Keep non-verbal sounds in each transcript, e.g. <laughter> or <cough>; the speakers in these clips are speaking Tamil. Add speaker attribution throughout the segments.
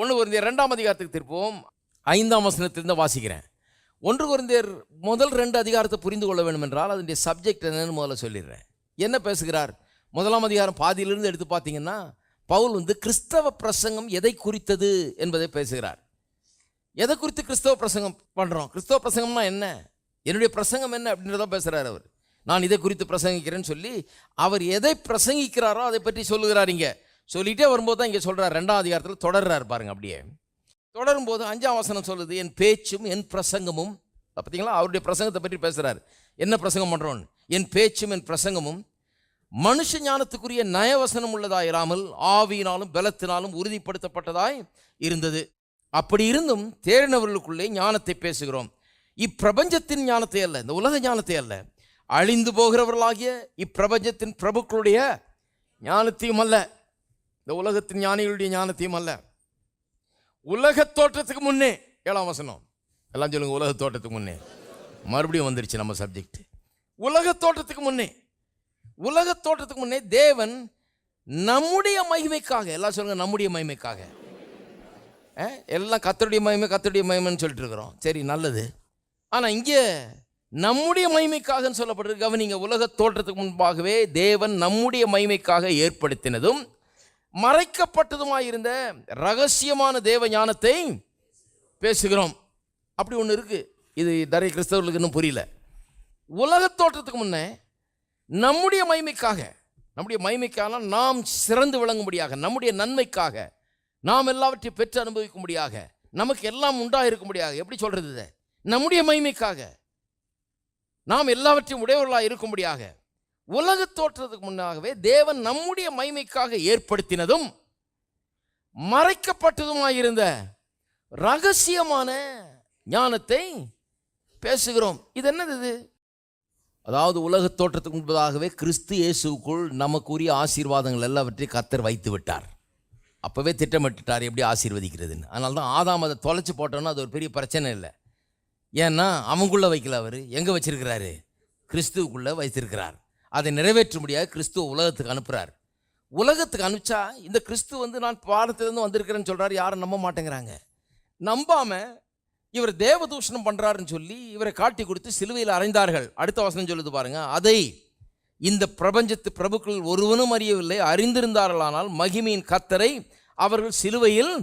Speaker 1: ஒன்று குருந்தியர் ரெண்டாம் அதிகாரத்துக்கு திருப்போம் ஐந்தாம் வசனத்திலிருந்து வாசிக்கிறேன். ஒன்று குருந்தியர் முதல் ரெண்டு அதிகாரத்தை புரிந்து கொள்ள வேண்டும் என்றால் அதனுடைய சப்ஜெக்ட் என்னன்னு முதல்ல சொல்லிடுறேன். என்ன பேசுகிறார்? முதலாம் அதிகாரம் பாதியிலிருந்து எடுத்து பார்த்தீங்கன்னா பவுல் வந்து கிறிஸ்தவ பிரசங்கம் எதை குறித்தது என்பதை பேசுகிறார். எதை குறித்து கிறிஸ்தவ பிரசங்கம் பண்ணுறோம் கிறிஸ்தவ பிரசங்கம்னா என்ன? என்னுடைய பிரசங்கம் என்ன அப்படின்றத பேசுகிறார் அவர். நான் இதை குறித்து பிரசங்கிக்கிறேன்னு சொல்லி அவர் எதை பிரசங்கிக்கிறாரோ அதை பற்றி சொல்லுகிறார் இங்கே. சொல்லிகிட்டே வரும்போது தான் இங்கே சொல்கிறார் ரெண்டாம் அதிகாரத்தில் தொடர்றார் பாருங்க அப்படியே. தொடரும் போது அஞ்சாம் வசனம் சொல்லுது என் பேச்சும் என் பிரசங்கமும் பார்த்தீங்களா அவருடைய பிரசங்கத்தை பற்றி பேசுகிறார் என்ன பிரசங்கம் பண்ணுறோன்னு என் பேச்சும் என் பிரசங்கமும் மனுஷ ஞானத்துக்குரிய நயவசனம் உள்ளதாய் இராமல் ஆவியினாலும் பலத்தினாலும் உறுதிப்படுத்தப்பட்டதாய் இருந்தது. அப்படி இருந்தும் தேறினவர்களுக்குள்ளே ஞானத்தை பேசுகிறோம். இப்பிரபஞ்சத்தின் ஞானத்தை அல்ல இந்த உலக ஞானத்தை அல்ல. அழிந்து போகிறவர்களாகிய இப்பிரபஞ்சத்தின் பிரபுக்களுடைய ஞானத்தையும் அல்ல. இந்த உலகத்தின் ஞானிகளுடைய ஞானத்தையும் அல்ல. உலக தோற்றத்துக்கு முன்னே ஏழாம் வசனம். எல்லாம் சொல்லுங்க உலக தோற்றத்துக்கு முன்னே. மறுபடியும் வந்துருச்சு நம்ம சப்ஜெக்ட் உலக தோற்றத்துக்கு முன்னே. உலக தோற்றத்துக்கு முன்னே தேவன் நம்முடைய மகிமைக்காக எல்லாம் சொல்லுங்க நம்முடைய மகிமைக்காக. எல்லாம் கத்தருடைய மகிமை கத்தருடைய மகிமைன்னு சொல்லிட்டு இருக்கிறோம். சரி நல்லது. ஆனால் இங்கே நம்முடைய மகிமைக்காகன்னு சொல்லப்பட்டிருக்கு. கவனிங்க உலக தோற்றத்துக்கு முன்பாகவே தேவன் நம்முடைய மகிமைக்காக ஏற்படுத்தினதும் மறைக்கப்பட்டதுமாயிருந்த ரகசியமான தேவ ஞானத்தை பேசுகிறோம். அப்படி ஒன்று இருக்குது இது நிறைய கிறிஸ்தவர்களுக்கு இன்னும் புரியல. உலக தோற்றத்துக்கு முன்னே நம்முடைய மைமைக்காக நம்முடைய மைமைக்காக நாம் சிறந்து விளங்கும்படியாக நம்முடைய நன்மைக்காக நாம் எல்லாவற்றையும் பெற்று அனுபவிக்கும்படியாக நமக்கு எல்லாம் உண்டாக இருக்கும்படியாக எப்படி சொல்கிறது இதை? நம்முடைய மைமைக்காக நாம் எல்லாவற்றையும் உடையவர்களாக இருக்கும்படியாக உலக தோற்றத்துக்கு முன்னாகவே தேவன் நம்முடைய மைமைக்காக ஏற்படுத்தினதும் மறைக்கப்பட்டதுமாயிருந்த ரகசியமான ஞானத்தை பேசுகிறோம். இது என்னது இது? அதாவது உலக தோற்றத்துக்கு முன்பதாகவே கிறிஸ்து இயேசுக்குள் நமக்குரிய ஆசீர்வாதங்கள் எல்லாவற்றையும் கத்தர் வைத்து விட்டார். அப்போவே திட்டமிட்டுட்டார் எப்படி ஆசீர்வதிக்கிறதுன்னு. அதனால தான் ஆதாம் அதை தொலைச்சி போட்டோன்னா அது ஒரு பெரிய பிரச்சனை இல்லை. ஏன்னா அவங்குள்ளே வைக்கல அவர். எங்கே வச்சிருக்கிறாரு? கிறிஸ்துவுக்குள்ளே வைத்திருக்கிறார். அதை நிறைவேற்றும்படியாக கிறிஸ்துவ உலகத்துக்கு அனுப்புகிறார் உலகத்துக்கு அனுப்பிச்சா இந்த கிறிஸ்து வந்து நான் பாரத்திலேருந்து வந்திருக்கிறேன்னு சொல்கிறார் யாரும் நம்ப மாட்டேங்கிறாங்க. நம்பாமல் இவர் தேவதூஷணம் பண்ணுறாருன்னு சொல்லி இவரை காட்டி கொடுத்து சிலுவையில் அறைந்தார்கள். அடுத்த வசனம் சொல்லுது பாருங்கள் அதை இந்த பிரபஞ்சத்து பிரபுக்கள் ஒருவனும் அறியவில்லை. அறிந்திருந்தார்களானால் மகிமையின் கத்தரை அவர்கள் சிலுவையில்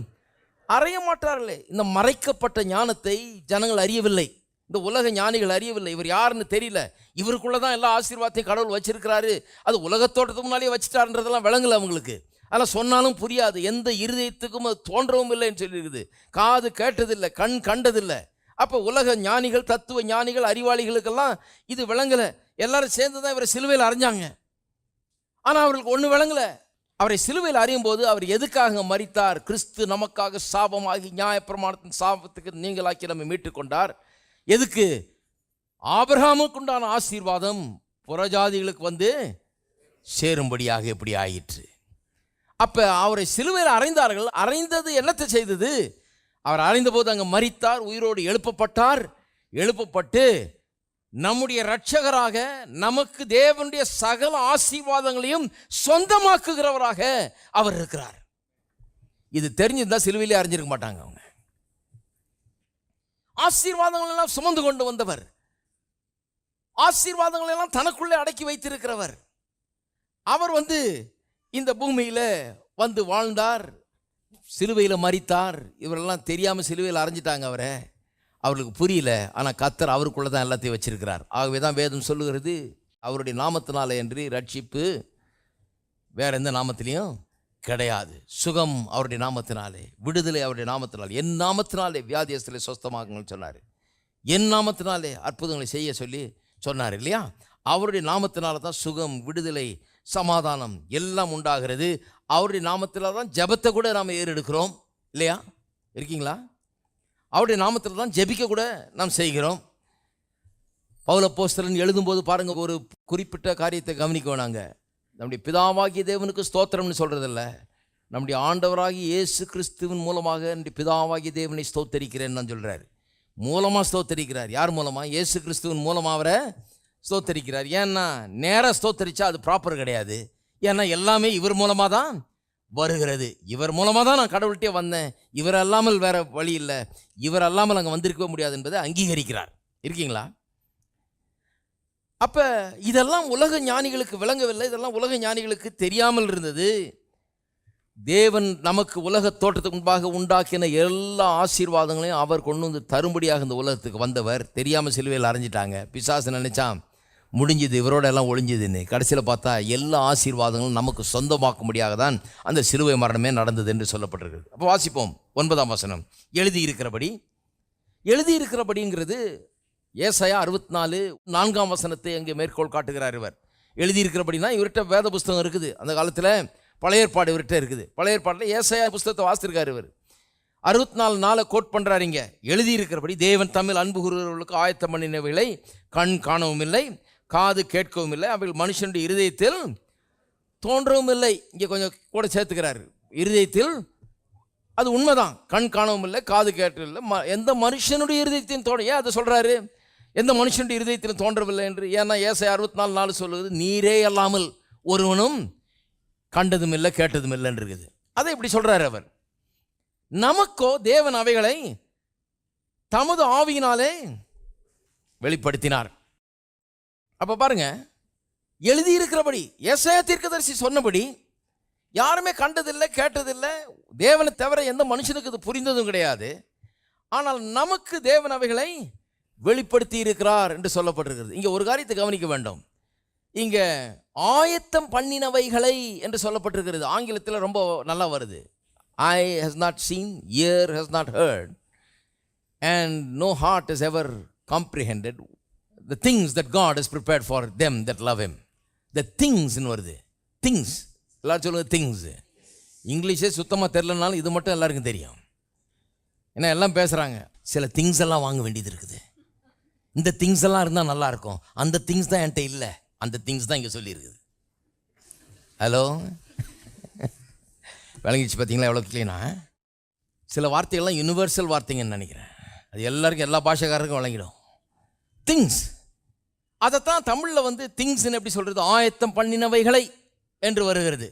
Speaker 1: அறைய மாட்டார்களே. இந்த மறைக்கப்பட்ட ஞானத்தை ஜனங்கள் அறியவில்லை. இந்த உலக ஞானிகள் அறியவில்லை. இவர் யாருன்னு தெரியல. இவருக்குள்ளே தான் எல்லா ஆசீர்வாதத்தையும் கடவுள் வச்சிருக்கிறாரு. அது உலகத்தோட்டத்துக்கு முன்னாலே வச்சுட்டாருன்றதெல்லாம் விளங்கலை அவங்களுக்கு. அதெல்லாம் சொன்னாலும் புரியாது. எந்த இருதயத்துக்கும் அது தோன்றவும் இல்லைன்னு சொல்லியிருக்குது காது கேட்டதில்லை கண் கண்டதில்லை. அப்போ உலக ஞானிகள் தத்துவ ஞானிகள் அறிவாளிகளுக்கெல்லாம் இது விளங்கலை. எல்லாரும் சேர்ந்து தான் இவரை சிலுவையில் அறிஞ்சாங்க ஆனால் அவர்களுக்கு ஒன்று விளங்கலை. அவரை சிலுவையில் அறியும் போது அவர் எதுக்காக மறித்தார் கிறிஸ்து நமக்காக சாபமாகி நியாயப்பிரமாணத்தின் சாபத்துக்கு நீங்களாக்கி நம்ம மீட்டுக்கொண்டார் எதுக்கு? ஆபிரகாமுக்கு உண்டான ஆசீர்வாதம் புறஜாதிகளுக்கு வந்து சேரும்படியாக இப்படி ஆயிற்று. அப்போ அவரை சிலுவையில் அறைந்தார்கள். அறைந்தது என்னத்தை செய்தது? அவர் அறைந்தபோது அங்கே மறித்தார் உயிரோடு எழுப்பப்பட்டார். எழுப்பப்பட்டு நம்முடைய இரட்சகராக நமக்கு தேவனுடைய சகல ஆசீர்வாதங்களையும் சொந்தமாக்குகிறவராக அவர் இருக்கிறார். இது தெரிஞ்சிருந்தால் சிலுவையிலே அறிஞ்சிருக்க மாட்டாங்க அவங்க. ஆசீர்வாதங்கள் எல்லாம் சுமந்து கொண்டு வந்தவர். ஆசீர்வாதங்களை எல்லாம் தனக்குள்ளே அடக்கி வைத்திருக்கிறவர். அவர் வந்து இந்த பூமியில் வந்து வாழ்ந்தார் சிலுவையில் மறித்தார் இவரெல்லாம் தெரியாமல் சிலுவையில் அரைஞ்சிட்டாங்க அவரை. அவர்களுக்கு புரியல ஆனால் கத்தர் அவருக்குள்ளே தான் எல்லாத்தையும் வச்சிருக்கிறார். ஆகவே தான் வேதம் சொல்லுகிறது அவருடைய நாமத்தினால என்று ரட்சிப்பு வேற எந்த நாமத்திலையும் கிடையாது. சுகம் அவருடைய நாமத்தினாலே விடுதலை அவருடைய நாமத்தினாலே. என் நாமத்தினாலே வியாதியஸ்திலே சொஸ்தமாகுங்கன்னு சொன்னார். என் நாமத்தினாலே அற்புதங்களை செய்ய சொல்லி சொன்னார் இல்லையா? அவருடைய நாமத்தினால தான் சுகம் விடுதலை சமாதானம் எல்லாம் உண்டாகிறது. அவருடைய நாமத்தில் தான் ஜெபத்தை கூட நாம் ஏறெடுக்கிறோம் இல்லையா? இருக்கீங்களா? அவருடைய நாமத்தில் தான் ஜெபிக்க கூட நாம் செய்கிறோம். பௌல போஸ்தலன் எழுதும்போது பாருங்கள் ஒரு குறிப்பிட்ட காரியத்தை கவனிக்கணும் நாங்கள் நம்முடைய பிதாவாகிய தேவனுக்கு ஸ்தோத்திரம்னு சொல்கிறதில்ல நம்முடைய ஆண்டவராகி இயேசு கிறிஸ்துவின் மூலமாக என்னுடைய பிதாவாகிய தேவனை ஸ்தோத்தரிக்கிறேன்னு நான் மூலமாக ஸ்தோத்தரிக்கிறார். யார் மூலமாக இயேசு கிறிஸ்துவின் மூலமாக அவரை ஸ்தோத்தரிக்கிறார். ஏன்னா நேராக ஸ்தோத்தரிச்சா அது ப்ராப்பர் கிடையாது. ஏன்னா எல்லாமே இவர் மூலமாக தான் வருகிறது. இவர் மூலமாக தான் நான் கடவுள்கிட்டே வந்தேன். இவர் அல்லாமல் வேறு வழி இல்லை. இவர் அல்லாமல் அங்கே வந்திருக்கவே முடியாது என்பதை அங்கீகரிக்கிறார். இருக்கீங்களா? அப்போ இதெல்லாம் உலக ஞானிகளுக்கு விளங்கவில்லை இதெல்லாம் உலக ஞானிகளுக்கு தெரியாமல் இருந்தது. தேவன் நமக்கு உலக தோட்டத்துக்கு முன்பாக உண்டாக்கின எல்லா ஆசீர்வாதங்களையும் அவர் கொண்டு வந்து தரும்படியாக இந்த உலகத்துக்கு வந்தவர். தெரியாமல் சிலுவையில் அரைஞ்சிட்டாங்க. பிசாசு நினைச்சான் முடிஞ்சது இவரோட எல்லாம் ஒழிஞ்சதுன்னு கடைசியில் பார்த்தா எல்லா ஆசீர்வாதங்களும் நமக்கு சொந்தமாக்கும்படியாக தான் அந்த சிலுவை மரணமே நடந்தது என்று சொல்லப்பட்டிருக்கிறது அப்போ வாசிப்போம் ஒன்பதாம் வசனம். எழுதியிருக்கிறபடி எழுதியிருக்கிறபடிங்கிறது ஏசையா அறுபத்தி நாலு நான்காம் வசனத்தை அங்கே மேற்கோள் காட்டுகிறார் இவர். எழுதியிருக்கிறபடினா இவர்கிட்ட வேத புஸ்தகம் இருக்குது. அந்த காலத்தில் பழைய ஏற்பாடு இவர்கிட்ட இருக்குது. பழைய ஏற்பாட்டில் ஏசையா புஸ்தகத்தை வாசித்திருக்காரு இவர். அறுபத்தி நாலு நாளை கோட் பண்ணுறாரு இங்கே. எழுதியிருக்கிறபடி தேவன் தமிழ் அன்பு கூறுகிறவர்களுக்கு ஆயத்தம் பண்ணினவைகளை கண் காணவும் இல்லை காது கேட்கவும் இல்லை. அவர்கள் மனுஷனுடைய இருதயத்தில் தோன்றவும் இல்லை. இங்கே கொஞ்சம் கூட சேர்த்துக்கிறாரு. இருதயத்தில் அது உண்மைதான். கண் காணவும் இல்லை காது கேட்கவும் இல்லை ம எந்த மனுஷனுடைய இருதயத்தையும் தோன்ற ஏன் அதை சொல்கிறாரு எந்த மனுஷனுடைய இருதயத்திலும் தோன்றவில்லை என்று. ஏன்னா ஏசை அறுபத்தி நாலு நாள் சொல்லுவது நீரே அல்லாமல் ஒருவனும் கண்டதும் இல்லை கேட்டதும் இல்லைன்னு இருக்குது அதை இப்படி சொல்கிறார் அவர். நமக்கோ தேவன் அவைகளை தமது ஆவியினாலே வெளிப்படுத்தினார். அப்போ பாருங்க எழுதியிருக்கிறபடி எசே தீர்க்கதரிசி சொன்னபடி யாருமே கண்டதில்லை கேட்டதில்லை தேவனை தவிர எந்த மனுஷனுக்கு இது புரிந்ததும் கிடையாது. ஆனால் நமக்கு தேவன் அவைகளை வெளிப்படுத்தி இருக்கிறார் என்று சொல்லப்பட்டிருக்கிறது. இங்கே ஒரு காரியத்தை கவனிக்க வேண்டும். இங்கே ஆயத்தம் பண்ணினவைகளை என்று சொல்லப்பட்டிருக்கிறது. ஆங்கிலத்தில் ரொம்ப நல்லா வருது. Eye has not seen ear has not heard and no heart is ever comprehended the things that God is prepared for them that love him the திங்ஸ்னு வருது. திங்ஸ் எல்லாரும் சொல்லுங்கள் திங்ஸ் இங்கிலீஷே சுத்தமாக தெரிலனாலும் இது மட்டும் எல்லாருக்கும் தெரியும். ஏன்னா எல்லாம் பேசுகிறாங்க சில திங்ஸ் எல்லாம் வாங்க வேண்டியது இருக்குது. இந்த திங்ஸ் எல்லாம் இருந்தால் நல்லா இருக்கும். அந்த திங்ஸ் தான் என்கிட்ட இல்லை. அந்த திங்ஸ் தான் இங்கே சொல்லியிருக்குது. ஹலோ <laughs> விளங்கிச்சு பார்த்தீங்களா எவ்வளோ க்ளீனா சில வார்த்தைகள்லாம் யுனிவர்சல் வார்த்தைங்கன்னு நினைக்கிறேன். அது எல்லாருக்கும் எல்லா பாஷக்காரருக்கும் வழங்கிடும் திங்ஸ் அதைத்தான் தமிழில் வந்து திங்ஸ்ன்னு எப்படி சொல்கிறது ஆயத்தம் பண்ணினவைகளை என்று வருகிறது.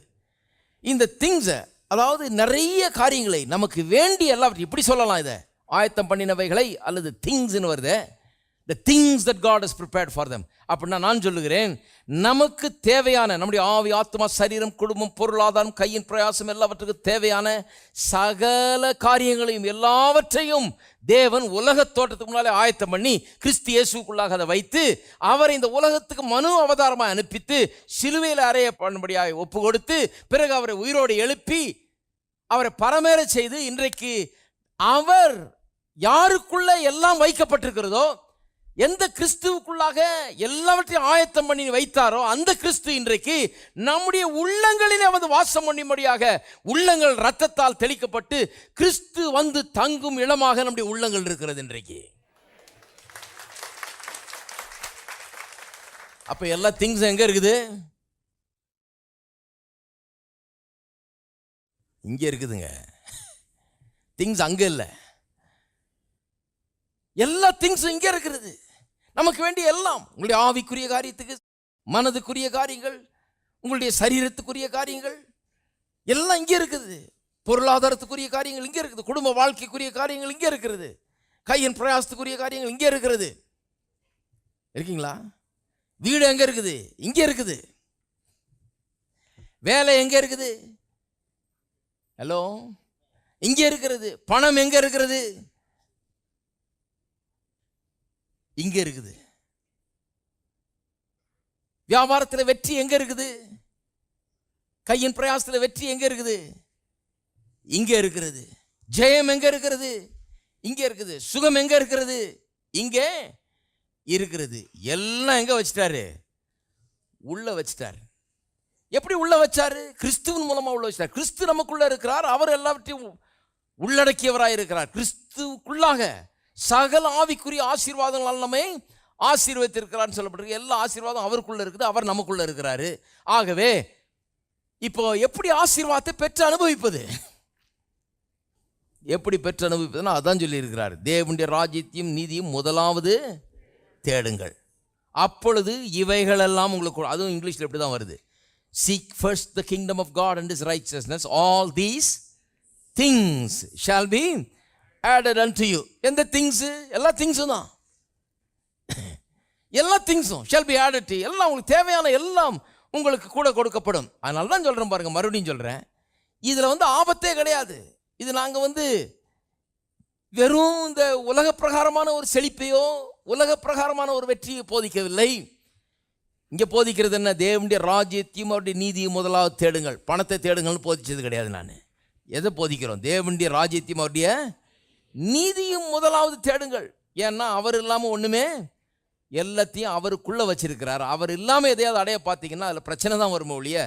Speaker 1: இந்த திங்ஸை அதாவது நிறைய காரியங்களை நமக்கு வேண்டிய எல்லாவற்றையும் இப்படி சொல்லலாம் இதை. ஆயத்தம் பண்ணினவைகளை அல்லது திங்ஸ்ன்னு வருது. The things that God is prepared for them அப்படின்னா நான் சொல்லுகிறேன் நமக்கு தேவையான நம்முடைய ஆவி ஆத்மா சரீரம் குடும்பம் பொருளாதாரம் கையின் பிரயாசம் எல்லாவற்றுக்கும் தேவையான சகல காரியங்களையும் எல்லாவற்றையும் தேவன் உலக தோட்டத்துக்கு முன்னாலே ஆயத்தம் பண்ணி கிறிஸ்து இயேசுக்குள்ளாக அதை வைத்து அவரை இந்த உலகத்துக்கு மனு அவதாரமாக அனுப்பித்து சிலுவையில் அறைய பண்ணும்படியாக ஒப்பு கொடுத்து பிறகு அவரை உயிரோடு எழுப்பி அவரை பரமேற செய்து இன்றைக்கு அவர் யாருக்குள்ளே எல்லாம் வைக்கப்பட்டிருக்கிறதோ எந்த கிறிஸ்துவுக்குள்ளாக எல்லாவற்றையும் ஆயத்தம் பண்ணி வைத்தாரோ அந்த கிறிஸ்து இன்றைக்கு நம்முடைய உள்ளங்களிலே வந்து வாசம் பண்ணும்படியாக உள்ளங்கள் ரத்தத்தால் தெளிக்கப்பட்டு கிறிஸ்து வந்து தங்கும் இடமாக நம்முடைய உள்ளங்கள் இருக்கிறது இன்றைக்கு. அப்போ எல்லா திங்ஸ் எங்க இருக்குது? இங்கே இருக்குதுங்க. திங்ஸ் அங்கே இல்லை. எல்லா திங்ஸும் இங்கே இருக்கிறது. நமக்கு வேண்டிய எல்லாம் உங்களுடைய ஆவிக்குரிய காரியத்துக்கு மனதுக்குரிய காரியங்கள் உங்களுடைய சரீரத்துக்குரிய காரியங்கள் எல்லாம் இங்கே இருக்குது. பொருளாதாரத்துக்குரிய காரியங்கள் இங்கே இருக்குது. குடும்ப வாழ்க்கைக்குரிய காரியங்கள் இங்கே இருக்கிறது கையின் பிரயாசத்துக்குரிய காரியங்கள் இங்கே இருக்கிறது இருக்கீங்களா? வீடு எங்கே இருக்குது? இங்கே இருக்குது. வேலை எங்கே இருக்குது? ஹலோ இங்கே இருக்கிறது. பணம் எங்கே இருக்கிறது? இங்கே இருக்குது. வியாபாரத்தில் வெற்றி எங்கே இருக்குது? கையின் பிரயாசத்தில் வெற்றி எங்கே இருக்குது? இங்கே இருக்கிறது. ஜெயம் எங்கே இருக்கிறது? இங்கே இருக்குது. சுகம் எங்கே இருக்கிறது? இங்கே இருக்கிறது. எல்லாம் எங்கே வச்சிட்டாரு? உள்ளே வச்சிட்டாரு. எப்படி உள்ளே வச்சார்? கிறிஸ்துவின் மூலமாக உள்ளே வச்சார் கிறிஸ்து நமக்குள்ளே இருக்கிறார். அவர் எல்லாவற்றையும் உள்ளடக்கியவராக இருக்கிறார் கிறிஸ்துவுக்குள்ளாக சகல ஆவிக்குரிய ஆசீர்வாதங்களால் நம்மை ஆசீர்வதித்திருக்கிறான்னு சொல்லப்பட்டிருக்கு. எல்லா ஆசீர்வாதம் அவருக்குள்ளே இருக்குது அவர் நமக்குள்ளே இருக்கிறாரு. ஆகவே இப்போ எப்படி ஆசீர்வாதத்தை பெற்று அனுபவிப்பது? எப்படி பெற்று அனுபவிப்பதுன்னா அதான் சொல்லியிருக்கிறார். தேவனுடைய ராஜ்யத்தையும் நீதியும் முதலாவது தேடுங்கள். அப்பொழுது இவைகளெல்லாம் உங்களுக்கு அதுவும் இங்கிலீஷில் எப்படி தான் வருது. Seek first the kingdom of God and is righteousness all these things shall be added unto you எந்த திங்ஸு எல்லா திங்ஸும் தான். எல்லா திங்ஸும் ஷால் பி ஆடட் எல்லாம் உங்களுக்கு தேவையான எல்லாம் உங்களுக்கு கூட கொடுக்கப்படும். அதனால தான் சொல்கிறேன் பாருங்கள் மறுபடியும் சொல்கிறேன் இதில் வந்து ஆபத்தே கிடையாது. இது நாங்கள் வந்து வெறும் இந்த உலக பிரகாரமான ஒரு செழிப்பையோ உலக பிரகாரமான ஒரு வெற்றியை போதிக்கவில்லை. இங்கே போதிக்கிறது என்ன? தேவனுடைய ராஜ்யத்தையும் அவருடைய நீதியும் முதலாவது தேடுங்கள். பணத்தை தேடுங்கள்னு போதிச்சது கிடையாது நான். எதை போதிக்கிறோம்? தேவனுடைய ராஜ்யத்தையும் அவருடைய நீதியும் முதலாவது தேடுங்கள். ஏன்னா அவர் இல்லாமல் ஒன்றுமே எல்லாத்தையும் அவருக்குள்ளே வச்சிருக்கிறார். அவர் இல்லாமல் எதையாவது அடைய பார்த்தீங்கன்னா அதில் பிரச்சனை தான் வருமோ ஒழிய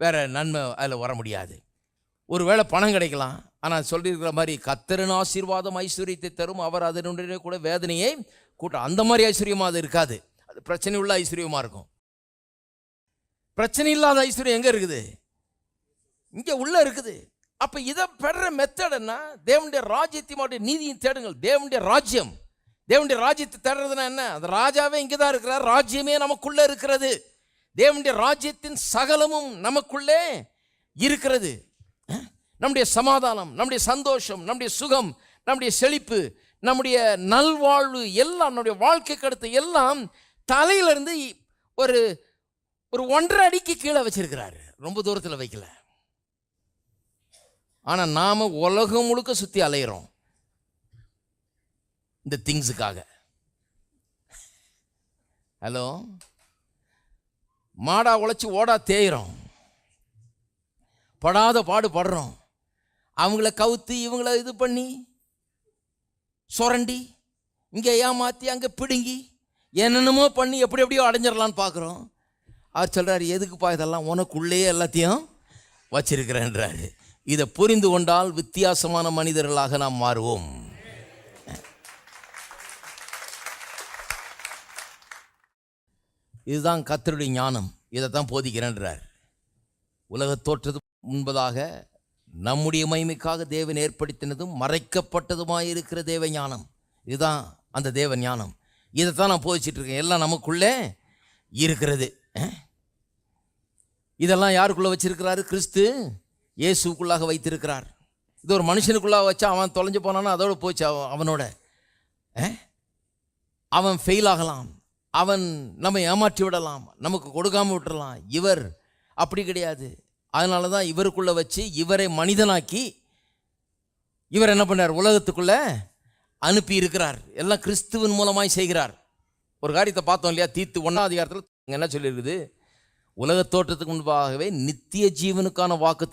Speaker 1: வேற நன்மை அதில் வர முடியாது. ஒருவேளை பணம் கிடைக்கலாம். ஆனால் சொல்லியிருக்கிற மாதிரி கத்தரின் ஆசீர்வாதம் ஐஸ்வர்யத்தை தரும். அவர் அதனுடைய கூட வேதனையை கூட்டம் அந்த மாதிரி ஐஸ்வர்யமாக அது இருக்காது. அது பிரச்சனை உள்ள ஐஸ்வர்யமாக இருக்கும். பிரச்சனை இல்லாத ஐஸ்வர்யம் எங்கே இருக்குது? இங்கே உள்ளே இருக்குது. அப்போ இதை பெற மெத்தட் என்ன? தேவனுடைய ராஜ்யத்தையும் நீதியும் தேடுங்கள். தேவனுடைய ராஜ்யம். தேவனுடைய ராஜ்யத்தை தேடுறதுனா என்ன? அந்த ராஜாவே இங்கே தான் இருக்கிறார். ராஜ்யமே நமக்குள்ளே இருக்கிறது. தேவனுடைய ராஜ்யத்தின் சகலமும் நமக்குள்ளே இருக்கிறது. நம்முடைய சமாதானம் நம்முடைய சந்தோஷம் நம்முடைய சுகம் நம்முடைய செழிப்பு நம்முடைய நல்வாழ்வு எல்லாம் நம்முடைய வாழ்க்கைக்கு அடுத்து எல்லாம் தலையிலிருந்து ஒரு ஒரு ஒன்றரை அடிக்கு கீழே வச்சிருக்கிறாரு. ரொம்ப தூரத்தில் வைக்கல. ஆனால் நாம் உலகம் முழுக்க சுற்றி அலையிறோம். இந்த திங்ஸுக்காக ஹலோ மாடா உழைச்சி ஓடா தேயிறோம். படாத பாடு படுறோம். அவங்கள கவுத்து இவங்கள இது பண்ணி சுரண்டி இங்கே ஏமாற்றி அங்கே பிடுங்கி என்னென்னமோ பண்ணி எப்படி எப்படியோ அடைஞ்சிடலான்னு பார்க்குறோம் அவர் சொல்கிறார் எதுக்குப்பா இதெல்லாம் உனக்குள்ளேயே எல்லாத்தையும் வச்சிருக்கிறேன்றாரு. இதை புரிந்து கொண்டால் வித்தியாசமான மனிதர்களாக நாம் மாறுவோம். இதுதான் கத்தருடைய ஞானம். இதை தான் போதிக்கிறேன்றார். உலகத் தோற்றது முன்பதாக நம்முடைய மகிமைக்காக தேவன் ஏற்படுத்தினதும் மறைக்கப்பட்டதுமாய் இருக்கிற தேவ ஞானம். இதுதான் அந்த தேவ ஞானம். இதைத்தான் நான் போதிச்சிட்டு இருக்கேன் எல்லாம் நமக்குள்ளே இருக்கிறது. இதெல்லாம் யாருக்குள்ளே வச்சிருக்கிறாரு? கிறிஸ்து. இயேசுக்குள்ளாக வைத்திருக்கிறார். இது ஒரு மனுஷனுக்குள்ளாக வச்சா அவன் தொலைஞ்சு போனான்னா அதோடு போச்சு அவன் அவனோட. அவன் ஃபெயில் ஆகலாம். அவன் நம்ம ஏமாற்றி விடலாம். நமக்கு கொடுக்காமல் விட்டுறலாம். இவர் அப்படி கிடையாது. அதனால தான் இவருக்குள்ளே வச்சு இவரை மனிதனாக்கி இவர் என்ன பண்ணார்? உலகத்துக்குள்ளே அனுப்பி இருக்கிறார் எல்லாம் கிறிஸ்துவின் மூலமாய் செய்கிறார். ஒரு காரியத்தை பார்த்தோம் இல்லையா? தீத்து ஒன்றாம் அதிகாரத்தில் என்ன சொல்லியிருக்குது? உலகத் தோற்றத்துக்கு முன்பாகவே நித்திய ஜீவனுக்கான வாக்கு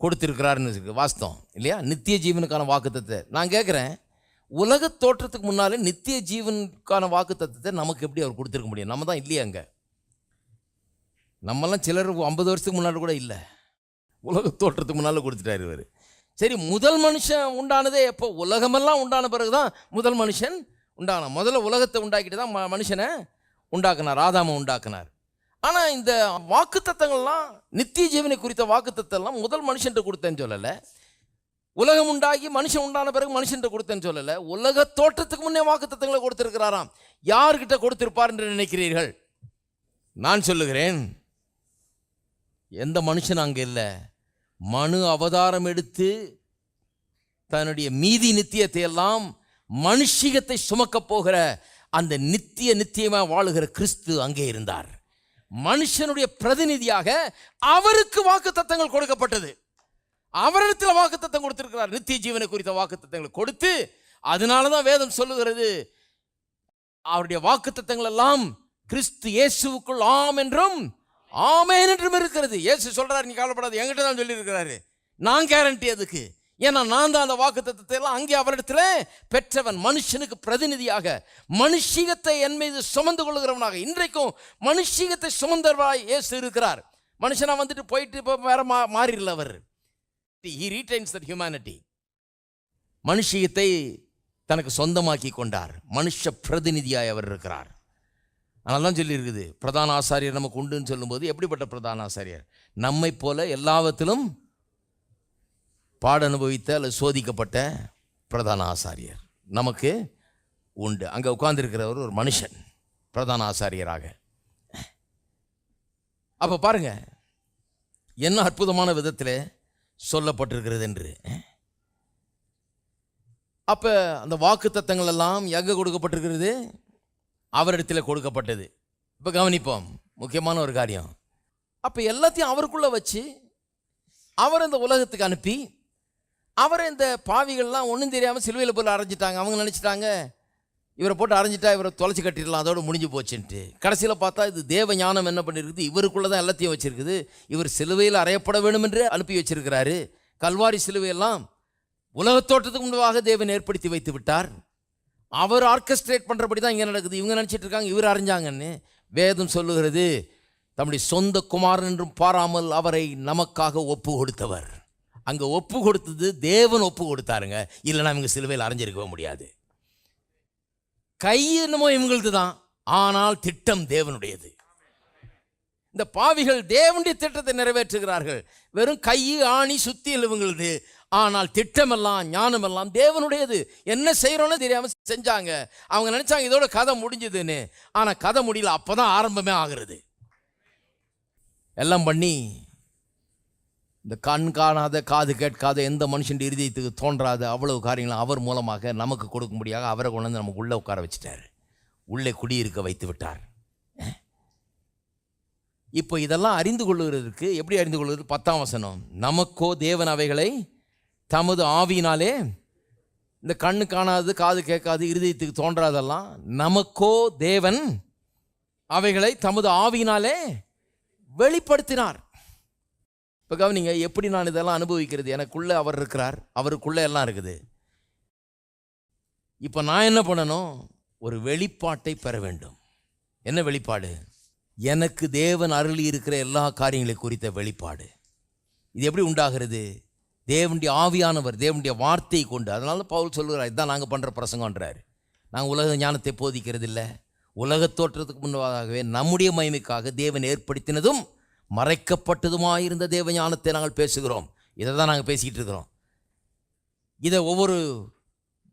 Speaker 1: கொடுத்துருக்கிறாருன்னு இருக்கு வாஸ்தவம். இல்லையா? நித்திய ஜீவனுக்கான வாக்குத்தத்தை நான் கேட்குறேன் உலக தோற்றத்துக்கு முன்னாலே நித்திய ஜீவனுக்கான வாக்குத்தத்தை நமக்கு எப்படி அவர் கொடுத்துருக்க முடியும்? நம்ம தான் இல்லையா அங்கே? நம்மலாம் சிலர் ஐம்பது வருஷத்துக்கு முன்னாடி கூட இல்லை. உலக தோற்றத்துக்கு முன்னால் கொடுத்துட்டார் இவர். சரி முதல் மனுஷன் உண்டானதே எப்போ? உலகமெல்லாம் உண்டான பிறகு தான் முதல் மனுஷன் உண்டான முதல்ல உலகத்தை உண்டாக்கிட்டு தான் மனுஷனை உண்டாக்குனார் ஆதாமை உண்டாக்குனார். ஆனால் இந்த வாக்குத்தத்தங்கள்லாம் நித்திய ஜீவனை குறித்த வாக்குத்தத்தம்லாம் முதல் மனுஷன்ட்டு கொடுத்தேன்னு சொல்லலை. உலகம் உண்டாகி மனுஷன் உண்டான பிறகு மனுஷன்ட்டு கொடுத்தேன்னு சொல்லலை. உலக தோற்றத்துக்கு முன்னே வாக்குத்தத்தங்களை கொடுத்துருக்கிறாராம். யார்கிட்ட கொடுத்திருப்பார் என்று நினைக்கிறீர்கள்? நான் சொல்லுகிறேன் எந்த மனுஷன் அங்கே இல்லை. மனு அவதாரம் எடுத்து தன்னுடைய மீதி நித்தியத்தை எல்லாம் மனுஷிகத்தை சுமக்கப் போகிற அந்த நித்திய நித்தியமாக வாழுகிற கிறிஸ்து அங்கே இருந்தார். மனுஷனுடைய பிரதிநிதியாக அவருக்கு வாக்கு தத்தங்கள் கொடுக்கப்பட்டது. அவரிடத்தில் வாக்கு தத்தம் கொடுத்திருக்கிறார். நித்திய ஜீவனை குறித்த வாக்கு தத்தங்களை கொடுத்து அதனால தான் வேதம் சொல்லுகிறது அவருடைய வாக்கு தத்தங்கள் எல்லாம் கிறிஸ்து இயேசுவுக்குள் ஆம் என்றும் ஆமேன் என்றும் இருக்கிறது. இயேசு சொல்றாரு நீ கவலைப்படாது என்கிட்ட தான் சொல்லியிருக்கிறாரு. நான் கேரண்டி அதுக்கு. ஏன்னா நான் தான் அந்த வாக்கு தத்தத்தை எல்லாம் அங்கே அவரிடத்துல பெற்றவன் மனுஷனுக்கு பிரதிநிதியாக. மனுஷீகத்தை என் மீது சுமந்து கொள்கிறவனாக இன்றைக்கும் மனுஷீகத்தை சுமந்தவராய் இயேசு இருக்கிறார். மனுஷனாக வந்துட்டு போயிட்டு இப்போ வேற மா மாறிடல அவர். ஹி ரீடைன்ஸ் தட் ஹியூமனிட்டி மனுஷீகத்தை தனக்கு சொந்தமாக்கி கொண்டார். மனுஷ பிரதிநிதியாய் அவர் இருக்கிறார். அதனால தான் சொல்லியிருக்குது பிரதான ஆசாரியர் நமக்கு உண்டுன்னு சொல்லும்போது எப்படிப்பட்ட பிரதான ஆசாரியர்? நம்மை போல எல்லாவற்றிலும் பாட அனுபவித்த அல்லது சோதிக்கப்பட்ட பிரதான ஆசாரியர். நமக்கு உண்டு. அங்கே உட்கார்ந்துருக்கிறவர் ஒரு மனுஷன் பிரதான ஆசாரியராக. அப்போ பாருங்க என்ன அற்புதமான விதத்தில் சொல்லப்பட்டிருக்கிறது என்று. அப்போ அந்த வாக்கு தத்தங்கள் எல்லாம் எங்கே கொடுக்கப்பட்டிருக்கிறது? அவரிடத்தில் கொடுக்கப்பட்டது. இப்போ கவனிப்போம் முக்கியமான ஒரு காரியம். அப்போ எல்லாத்தையும் அவருக்குள்ளே வச்சு அவர் இந்த உலகத்துக்கு அனுப்பி அவரை இந்த பாவிகள்லாம் ஒன்றும் தெரியாமல் சிலுவையில் போய் அரைஞ்சிட்டாங்க. அவங்க நினச்சிட்டாங்க இவரை போட்டு அரைஞ்சிட்டா இவரை தொலைச்சி கட்டிடலாம் அதோட முடிஞ்சு போச்சுன்ட்டு. கடைசியில் பார்த்தா இது தேவ ஞானம் என்ன பண்ணியிருக்குது இவருக்குள்ளே தான் எல்லாத்தையும் வச்சுருக்குது. இவர் சிலுவையில் அறையப்பட வேண்டும் என்று அனுப்பி வச்சிருக்கிறாரு. கல்வாரி சிலுவையெல்லாம் உலகத்தோட்டத்துக்கு முன்பாக தேவன் ஏற்படுத்தி வைத்து விட்டார். அவர் ஆர்கஸ்ட்ரேட் பண்ணுறபடி தான் இங்கே நடக்குது. இவங்க நினச்சிட்டு இருக்காங்க இவர் அறிஞ்சாங்கன்னு வேதம் சொல்லுகிறது தம்முடைய சொந்த குமாரன் என்றும் பாராமல் அவரை நமக்காக ஒப்பு கொடுத்தவர். அங்கே ஒப்பு கொடுத்தது தேவன் ஒப்பு கொடுத்தாருங்க. இல்லைன்னா இவங்க சிலுவையில் அரைஞ்சிருக்கவே முடியாது. கை என்னமோ இவங்களது தான். ஆனால் திட்டம் தேவனுடையது. இந்த பாவிகள் தேவனுடைய திட்டத்தை நிறைவேற்றுகிறார்கள். வெறும் கை ஆணி சுத்தியல் இவங்களது ஆனால் திட்டமெல்லாம் ஞானமெல்லாம் தேவனுடையது. என்ன செய்கிறோன்னு தெரியாமல் செஞ்சாங்க. அவங்க நினச்சாங்க இதோட கதை முடிஞ்சதுன்னு. ஆனால் கதை முடியல அப்போ தான் ஆரம்பமே ஆகிறது. எல்லாம் பண்ணி இந்த கண் காணாத காது கேட்காத எந்த மனுஷன் இருதயத்துக்கு தோன்றாத அவ்வளவு காரியங்களும் அவர் மூலமாக நமக்கு கொடுக்கும்படியாக அவரை கொண்டு வந்து நமக்கு உள்ளே உட்கார வச்சுட்டார். உள்ளே குடியிருக்க வைத்து விட்டார். இப்போ இதெல்லாம் அறிந்து கொள்ளுகிறதுக்கு எப்படி அறிந்து கொள்வது பத்தாம் வசனம். நமக்கோ தேவன் அவைகளை தமது ஆவியினாலே இந்த கண்ணு காணாது காது கேட்காது இருதயத்துக்கு தோன்றாதெல்லாம் நமக்கோ தேவன் அவைகளை தமது ஆவியினாலே வெளிப்படுத்தினார். இப்போ கவனிங்க எப்படி நான் இதெல்லாம் அனுபவிக்கிறது? எனக்குள்ளே அவர் இருக்கிறார் அவருக்குள்ளே எல்லாம் இருக்குது. இப்போ நான் என்ன பண்ணணும்? ஒரு வெளிப்பாட்டை பெற வேண்டும். என்ன வெளிப்பாடு? எனக்கு தேவன் அருளி இருக்கிற எல்லா காரியங்களை குறித்த வெளிப்பாடு. இது எப்படி உண்டாகிறது? தேவனுடைய ஆவியானவர் தேவனுடைய வார்த்தையை கொண்டு. அதனால தான் பவுல் சொல்லுகிறார் இதுதான் நாங்கள் பண்ணுற பிரசங்கன்றார் நாங்கள் உலக ஞானத்தை போதிக்கிறது இல்லை உலகத் தோற்றத்துக்கு முன்னதாகவே நம்முடைய மகிமைக்காக தேவன் ஏற்படுத்தினதும் மறைக்கப்பட்டதுமாயிருந்த தேவ ஞானத்தை நாங்கள் பேசுகிறோம். இதை தான் நாங்கள் பேசிக்கிட்டு இருக்கிறோம் இதை ஒவ்வொரு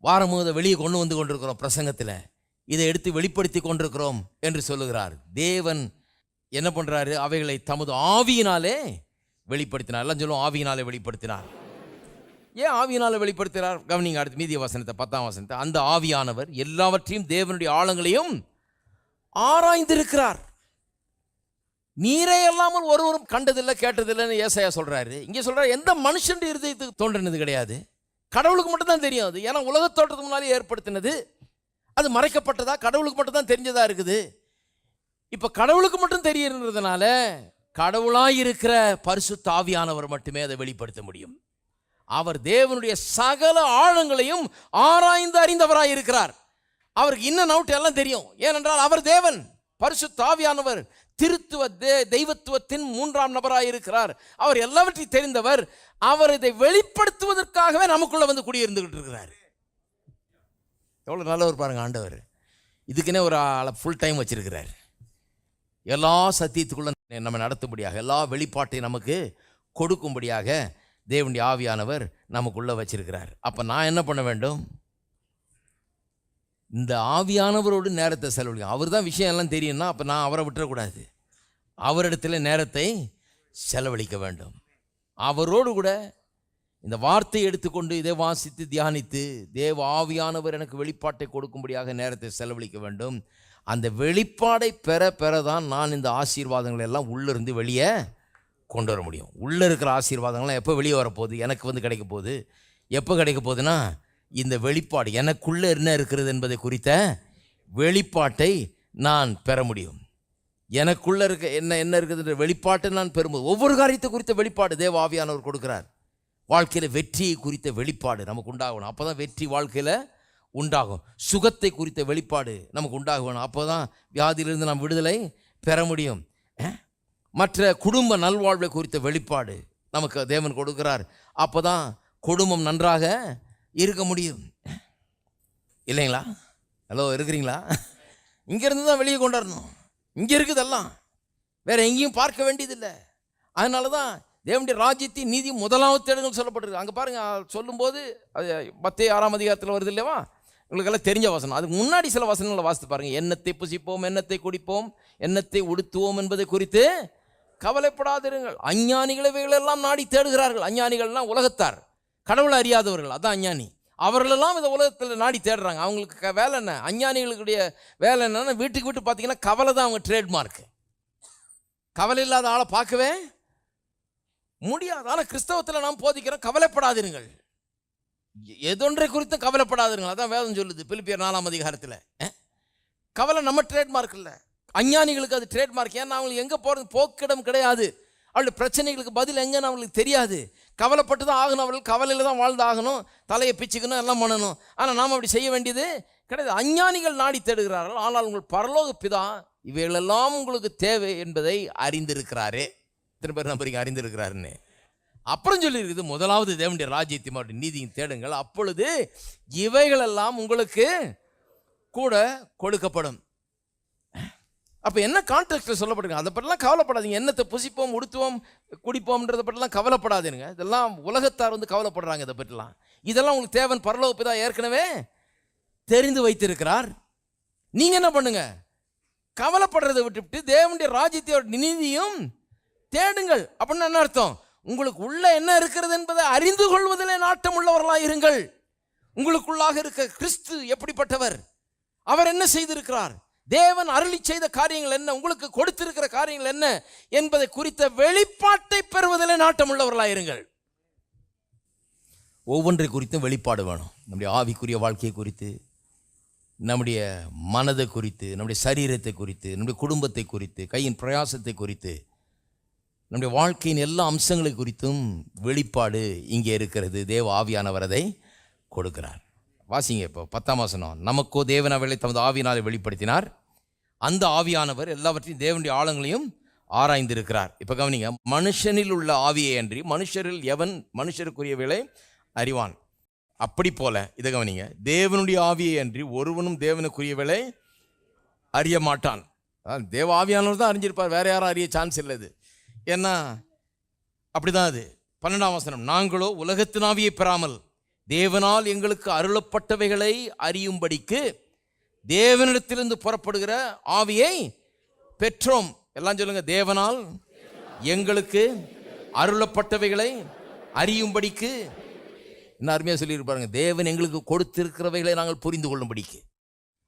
Speaker 1: வாரமும் இதை வெளியே கொண்டு வந்து கொண்டிருக்கிறோம் பிரசங்கத்தில். இதை எடுத்து வெளிப்படுத்தி கொண்டிருக்கிறோம் என்று சொல்லுகிறார். தேவன் என்ன பண்ணுறாரு அவைகளை தமது ஆவியினாலே வெளிப்படுத்தினார். எல்லாம் சொல்லுவோம் ஆவியினாலே வெளிப்படுத்தினார். ஏன் ஆவியினால் வெளிப்படுத்துகிறார்? கவனிங்க அடுத்து மீதிய வசனத்தை பத்தாம் வசனத்தை. அந்த ஆவியானவர் எல்லாவற்றையும் தேவனுடைய ஆழங்களையும் ஆராய்ந்திருக்கிறார். நீரே இல்லாமல் ஒருவரும் கண்டதில்லை கேட்டதில்லைன்னு ஏசையா சொல்கிறாரு இங்கே சொல்கிறார் எந்த மனுஷன் இருதயத்துக்கு தோன்றினது கிடையாது. கடவுளுக்கு மட்டும்தான் தெரியும் அது. ஏன்னா உலகத் தோட்டத்துக்கு முன்னாலே ஏற்படுத்தினது. அது மறைக்கப்பட்டதா? கடவுளுக்கு மட்டும்தான் தெரிஞ்சதாக இருக்குது? இப்போ கடவுளுக்கு மட்டும் தெரியுன்றதுனால கடவுளாக இருக்கிற பரிசு தாவியானவர் மட்டுமே அதை வெளிப்படுத்த முடியும். அவர் தேவனுடைய சகல ஆழங்களையும் ஆராய்ந்து அறிந்தவராக இருக்கிறார் அவருக்கு இன்னும் அவுட் எல்லாம் தெரியும். ஏனென்றால் அவர் தேவன். பரிசு ஆவியானவர் திருத்துவ தே தெய்வத்துவத்தின் மூன்றாம் நபராக இருக்கிறார் அவர் எல்லாவற்றையும் தெரிந்தவர் அவர் இதை வெளிப்படுத்துவதற்காகவே நமக்குள்ள வந்து குடியிருந்துகிட்டு இருக்கிறார். எவ்வளோ நல்லவர் பாருங்க ஆண்டவர். இதுக்குன்னே ஒரு ஆளை ஃபுல் டைம் வச்சிருக்கிறார். எல்லா சத்தியத்துக்குள்ள நம்ம நடத்தும்படியாக எல்லா வெளிப்பாட்டையும் நமக்கு கொடுக்கும்படியாக தேவனுடைய ஆவியானவர் நமக்குள்ள வச்சிருக்கிறார். அப்போ நான் என்ன பண்ண வேண்டும்? இந்த ஆவியானவரோடு நேரத்தை செலவழிக்கும். அவர் தான் விஷயம் எல்லாம் தெரியும்னா அப்போ நான் அவரை விட்டுறக்கூடாது. அவரிடத்துல நேரத்தை செலவழிக்க வேண்டும். அவரோடு கூட இந்த வார்த்தையை எடுத்துக்கொண்டு இதை வாசித்து தியானித்து தேவ ஆவியானவர் எனக்கு வெளிப்பாட்டை கொடுக்கும்படியாக நேரத்தை செலவழிக்க வேண்டும். அந்த வெளிப்பாடை பெற பெற தான் நான் இந்த ஆசீர்வாதங்களை எல்லாம் உள்ளிருந்து வெளியே கொண்டு வர முடியும். உள்ளே இருக்கிற ஆசீர்வாதங்கள்லாம் எப்போ வெளியே வரப்போகுது? எனக்கு வந்து கிடைக்க போகுது. எப்போ கிடைக்க போகுதுன்னா இந்த வெளிப்பாடு எனக்குள்ளே என்ன இருக்கிறது என்பதை குறித்த வெளிப்பாட்டை நான் பெற முடியும். எனக்குள்ளே இருக்க என்ன என்ன இருக்குதுன்ற வெளிப்பாட்டை நான் பெறும்போது ஒவ்வொரு காரியத்தை குறித்த வெளிப்பாடு தேவ ஆவியானவர் கொடுக்கிறார். வாழ்க்கையில் வெற்றியை குறித்த வெளிப்பாடு நமக்கு உண்டாகணும். அப்போ தான் வெற்றி வாழ்க்கையில் உண்டாகும். சுகத்தை குறித்த வெளிப்பாடு நமக்கு உண்டாகணும். அப்போ தான் வியாதியிலிருந்து நாம் விடுதலை பெற முடியும். மற்ற குடும்ப நல்வாழ்வை குறித்த வெளிப்பாடு நமக்கு தேவன் கொடுக்கிறார். அப்போ தான் குடும்பம் நன்றாக இருக்க முடியும். இல்லைங்களா? ஹலோ இருக்கிறீங்களா? இங்கேருந்து தான் வெளியே கொண்டாடணும் இங்கே இருக்குதெல்லாம். வேற எங்கேயும் பார்க்க வேண்டியதில்லை. அதனால தான் தேவனுடைய ராஜ்யத்தின் நீதி முதலாவது தேடுங்கள் சொல்லப்பட்டிருக்கு. அங்கே பாருங்கள் சொல்லும்போது அது பத்தே ஆறாம் அதிகாரத்தில் வருது இல்லையா? உங்களுக்கெல்லாம் தெரிஞ்ச வசனம். அதுக்கு முன்னாடி சில வசனங்களை வாசித்து பாருங்கள் எண்ணத்தை புசிப்போம் எண்ணத்தை குடிப்போம் எண்ணத்தை உடுத்துவோம் என்பதை குறித்து கவலைப்படாதிருங்கள். அஞ்ஞானிகள் இவைகளெல்லாம் நாடி தேடுகிறார்கள். அஞ்ஞானிகள்லாம் உலகத்தார். கடவுளை அறியாதவர்கள் அதான் அஞ்ஞானி. அவர்களெல்லாம் இந்த உலகத்தில் நாடி தேடுறாங்க. அவங்களுக்கு க- வேலை என்ன? அஞ்ஞானிகளுடைய வேலை என்னென்னா வீட்டுக்கு வீட்டு பார்த்தீங்கன்னா கவலை தான் அவங்க ட்ரேட்மார்க்கு கவலை இல்லாத ஆளை பார்க்கவே முடியாது ஆனால் கிறிஸ்தவத்தில் நாம் போதிக்கிறோம். கவலைப்படாதீர்கள். எ- எதொன்றை குறித்தும் கவலைப்படாதீர்கள். அதான் வேதம் சொல்லுது பிலிப்பியர் நாலாம் அதிகாரத்தில். கவலை நம்ம ட்ரேட்மார்க் இல்லை. அஞ்ஞானிகளுக்கு அது ட்ரேட்மார்க் ஏன்னா அவங்களுக்கு எங்கே போகிறது போக்கிடம் கிடையாது. அவளுடைய பிரச்சனைகளுக்கு பதில் எங்கன்னு அவங்களுக்கு தெரியாது. கவலைப்பட்டு தான் ஆகணும். அவர்கள் கவலையில் தான் வாழ்ந்து ஆகணும் தலையை பிச்சுக்கணும் எல்லாம் பண்ணணும். ஆனால் நாம் அப்படி செய்ய வேண்டியது கிடையாது. அஞ்ஞானிகள் நாடி தேடுகிறார்கள். ஆனால் உங்கள் பரலோக பிதா இவைகளெல்லாம் உங்களுக்கு தேவை என்பதை அறிந்திருக்கிறாரே. இத்தனை பேர் நம்புறீங்க? அறிந்திருக்கிறாருன்னு. அப்புறம் சொல்லியிருக்குது முதலாவது தேவனுடைய ராஜ்யத்தை மாவட்ட நீதியும் தேடுங்கள். அப்பொழுது இவைகளெல்லாம் உங்களுக்கு கூட கொடுக்கப்படும். அப்போ என்ன கான்டெக்ட்டில் சொல்லப்படுங்க? அதை பற்றிலாம் கவலைப்படாதீங்க. என்னத்தை புசிப்போம் உடுத்துவோம் குடிப்போம்ன்றதை பற்றிலாம் கவலைப்படாதீங்க. இதெல்லாம் உலகத்தார் வந்து கவலைப்படுறாங்க இதை பற்றிலாம். இதெல்லாம் உங்களுக்கு தேவன் பரலோக பிதா ஏற்கனவே தெரிந்து வைத்திருக்கிறார். நீங்கள் என்ன பண்ணுங்க? கவலைப்படுறதை விட்டுவிட்டு தேவனுடைய ராஜ்யத்தையோட நிதியும் தேடுங்கள். அப்படின்னு என்ன அர்த்தம்? உங்களுக்கு உள்ள என்ன இருக்கிறது என்பதை அறிந்து கொள்வதிலே நாட்டம் உள்ளவர்களாக இருங்கள். உங்களுக்குள்ளாக இருக்க கிறிஸ்து எப்படிப்பட்டவர்? அவர் என்ன செய்திருக்கிறார்? தேவன் அருளி செய்த காரியங்கள் என்ன? உங்களுக்கு கொடுத்திருக்கிற காரியங்கள் என்ன? என்பதை குறித்த வெளிப்பாட்டை பெறுவதிலே நாட்டம் உள்ளவர்களாக ஒவ்வொன்றை குறித்தும் வெளிப்பாடு வேணும். நம்முடைய ஆவிக்குரிய வாழ்க்கையை குறித்து நம்முடைய மனதை குறித்து நம்முடைய சரீரத்தை குறித்து நம்முடைய குடும்பத்தை குறித்து கையின் பிரயாசத்தை குறித்து நம்முடைய வாழ்க்கையின் எல்லா அம்சங்களை குறித்தும் வெளிப்பாடு இங்கே இருக்கிறது. தேவ ஆவியானவர் அதை கொடுக்கிறார். வாசிங்க இப்போ பத்தாம் வசனம். நமக்கோ தேவன் அவளை தமது ஆவியினாலே வெளிப்படுத்தினார். அந்த ஆவியானவர் எல்லாவற்றையும் தேவனுடைய ஆழங்களையும் ஆராய்ந்திருக்கிறார். இப்போ கவனிங்க மனுஷனில் உள்ள ஆவியை அன்றி மனுஷரில் எவன் மனுஷருக்குரிய வேலை அறிவான்? அப்படி போல இதை கவனிங்க தேவனுடைய ஆவியை அன்றி ஒருவனும் தேவனுக்குரிய வேலை அறிய மாட்டான். தேவ ஆவியானவர் தான் அறிஞ்சிருப்பார் வேற யாரும் அறிய சான்ஸ் இல்லை அது. ஏன்னா அப்படிதான் அது. பன்னெண்டாம் வசனம் நாங்களோ உலகத்தின் ஆவியை பெறாமல் தேவனால் எங்களுக்கு அருளப்பட்டவைகளை அறியும்படிக்கு தேவனிடத்திலிருந்து புறப்படுகிற ஆவியை பெற்றோம். எல்லாம் சொல்லுங்க தேவனால் எங்களுக்கு அருளப்பட்டவைகளை அறியும்படிக்கு. என்ன அருமையாக சொல்லியிருப்பாருங்க தேவன் எங்களுக்கு கொடுத்திருக்கிறவைகளை நாங்கள் புரிந்து கொள்ளும்படிக்கு.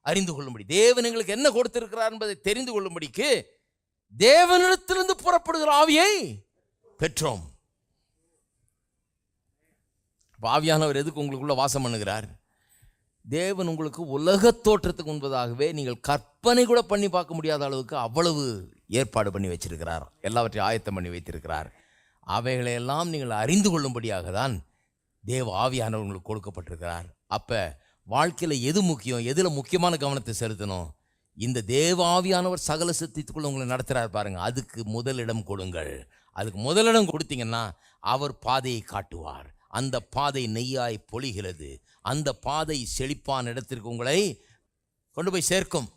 Speaker 1: அறிந்து கொள்ளும்படி. தேவன் எங்களுக்கு என்ன கொடுத்திருக்கிறார் என்பதை தெரிந்து கொள்ளும்படிக்கு தேவனிடத்திலிருந்து புறப்படுகிற ஆவியை பெற்றோம். பாவியானவர் எதுக்கு உங்களுக்குள்ள வாசம் பண்ணுகிறார்? தேவன் உங்களுக்கு உலகத் தோற்றத்துக்கு முன்பதாகவே நீங்கள் கற்பனை கூட பண்ணி பார்க்க முடியாத அளவுக்கு அவ்வளவு ஏற்பாடு பண்ணி வச்சிருக்கிறார். எல்லாவற்றையும் ஆயத்தம் பண்ணி வைத்திருக்கிறார். அவைகளையெல்லாம் நீங்கள் அறிந்து கொள்ளும்படியாக தான் தேவ ஆவியானவர் உங்களுக்கு கொடுக்கப்பட்டிருக்கிறார். அப்போ வாழ்க்கையில் எது முக்கியம்? எதில் முக்கியமான கவனத்தை செலுத்தணும்? இந்த தேவ ஆவியானவர் சகல சித்தத்துக்குள்ள உங்களை நடத்துகிறார் பாருங்கள் அதுக்கு முதலிடம் கொடுங்கள். அதுக்கு முதலிடம் கொடுத்தீங்கன்னா அவர் பாதையை காட்டுவார். அந்த பாதை நெய்யாய் பொழிகிறது. அந்த பாதை செழிப்பான இடத்திற்கு உங்களை கொண்டு போய் சேர்க்கும்.